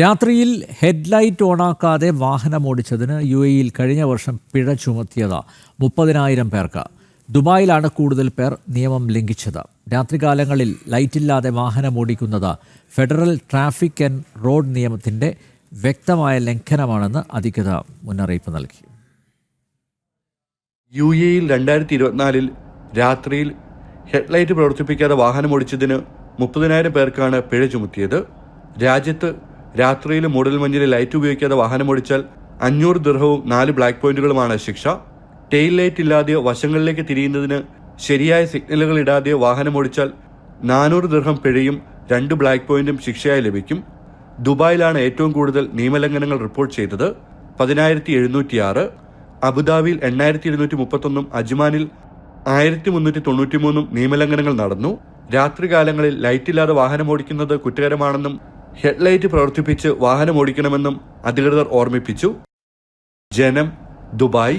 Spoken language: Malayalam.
രാത്രിയിൽ ഹെഡ്ലൈറ്റ് ഓണാക്കാതെ വാഹനമോടിച്ചതിന് യു എയിൽ കഴിഞ്ഞ വർഷം പിഴ ചുമത്തിയത് മുപ്പതിനായിരം പേർക്ക്. ദുബായിലാണ് കൂടുതൽ പേർ നിയമം ലംഘിച്ചത്. രാത്രികാലങ്ങളിൽ ലൈറ്റില്ലാതെ വാഹനമോടിക്കുന്നത് ഫെഡറൽ ട്രാഫിക് ആൻഡ് റോഡ് നിയമത്തിന്റെ വ്യക്തമായ ലംഘനമാണെന്ന് അധികൃതർ മുന്നറിയിപ്പ് നൽകി. യു എയിൽ രണ്ടായിരത്തി ഇരുപത്തിനാലിൽ രാത്രിയിൽ ഹെഡ്ലൈറ്റ് പ്രവർത്തിപ്പിക്കാതെ വാഹനം വാഹനമോടിച്ചതിന് മുപ്പതിനായിരം പേർക്കാണ് പിഴ ചുമത്തിയത്. രാജ്യത്ത് രാത്രിയിൽ മൂടൽമഞ്ഞിൽ ലൈറ്റ് ഉപയോഗിക്കാതെ വാഹനം ഓടിച്ചാൽ അഞ്ഞൂറ് ദൃഹവും നാല് ബ്ലാക്ക് പോയിന്റുകളുമാണ് ശിക്ഷ. ടെയിൽ ലൈറ്റ് ഇല്ലാതെ വശങ്ങളിലേക്ക് തിരിയുന്നതിന് ശരിയായ സിഗ്നലുകൾ ഇടാതെയോ വാഹനമോടിച്ചാൽ നാനൂറ് ദൃഹം പിഴയും രണ്ട് ബ്ലാക്ക് പോയിന്റും ശിക്ഷയായി ലഭിക്കും. ദുബായിലാണ് ഏറ്റവും കൂടുതൽ നിയമലംഘനങ്ങൾ റിപ്പോർട്ട് ചെയ്തത്. പതിനായിരത്തി എഴുന്നൂറ്റിയാറ് അബുദാബിയിൽ എണ്ണായിരത്തി ഇരുന്നൂറ്റി മുപ്പത്തൊന്നും അജ്മാനിൽ ആയിരത്തി മുന്നൂറ്റി തൊണ്ണൂറ്റിമൂന്നും നിയമലംഘനങ്ങൾ നടന്നു. രാത്രികാലങ്ങളിൽ ലൈറ്റില്ലാതെ വാഹനമോടിക്കുന്നത് കുറ്റകരമാണെന്നും ഹെഡ്ലൈറ്റ് പ്രവർത്തിപ്പിച്ച് വാഹനം ഓടിക്കണമെന്നും അധികൃതർ ഓർമ്മിപ്പിച്ചു. ജനം ദുബായ്